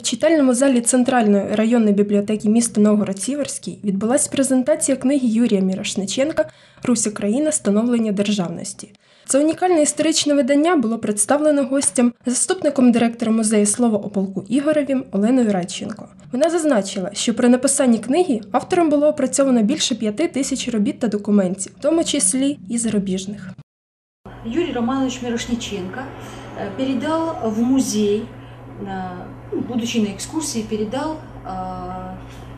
В читальному залі Центральної районної бібліотеки міста Новгород-Сіверський відбулася презентація книги Юрія Мірошниченка Русь Україна становлення державності. Це унікальне історичне видання було представлено гостям заступником директора музею слова о полку Ігоревім Оленою Радченко. Вона зазначила, що при написанні книги автором було опрацьовано більше п'яти тисяч робіт та документів, в тому числі і зарубіжних. Юрий Романович Мирошниченко э, передал в музей, ну, будучи на экскурсии, передал э,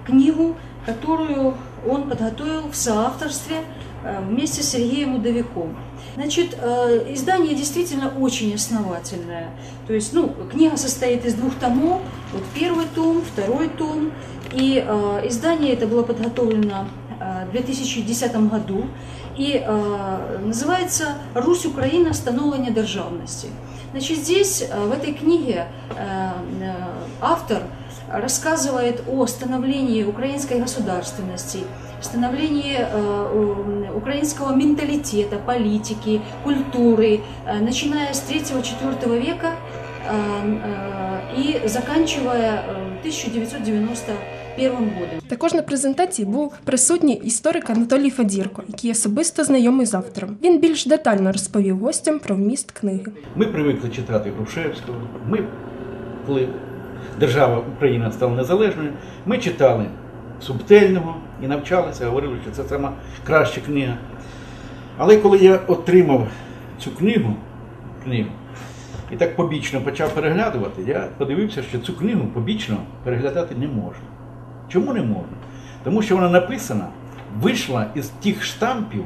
книгу, которую он подготовил в соавторстве э, вместе с Сергеем Удовиком. Значит, э, издание действительно очень основательное. То есть, ну, книга состоит из двух томов. Вот первый том, второй том. И издание это было подготовлено 2010 году. И э, называется «Русь, Украина. Становление державности». Значит, здесь, э, в этой книге, э, э, автор рассказывает о становлении украинской государственности, становлении э, э, украинского менталитета, политики, культуры, э, начиная с 3-4 века э, э, и заканчивая э, 1991 годом. Також на презентації був присутній історик Анатолій Фадірко, який особисто знайомий з автором. Він більш детально розповів гостям про вміст книги. Ми привикли читати Грушевського. Ми, коли держава Україна стала незалежною, ми читали Субтельного і навчалися, говорили, що це сама краща книга. Але коли я отримав цю книгу, книгу і так побічно почав переглядувати, я подивився, що цю книгу побічно переглядати не можна. Чому не можна? Тому що вона написана, вийшла із тих штампів,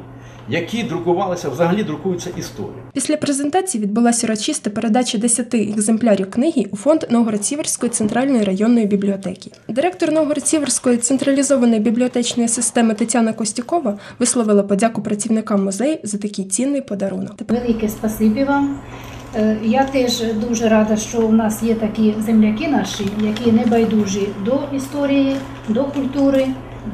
які друкувалися, взагалі друкуються історії. Після презентації відбулася урочиста передача 10 екземплярів книги у фонд Новгород-Сіверської центральної районної бібліотеки. Директор Новгород-Сіверської централізованої бібліотечної системи Тетяна Костюкова висловила подяку працівникам музею за такий цінний подарунок. Велике спасибі вам. Е, Я теж дуже рада, що у нас є такі земляки наші, які не байдужі до історії, до культури,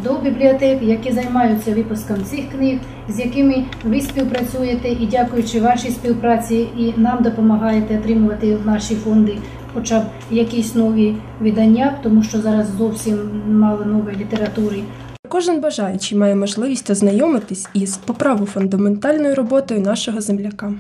до бібліотек, які займаються випуском цих книг, з якими ви співпрацюєте і дякуючи вашій співпраці, і нам допомагаєте отримувати в наші фонди хоча б якісь нові видання, тому що зараз зовсім мало нової літератури. Кожен бажаючий має можливість ознайомитись із поправу фундаментальною роботою нашого земляка.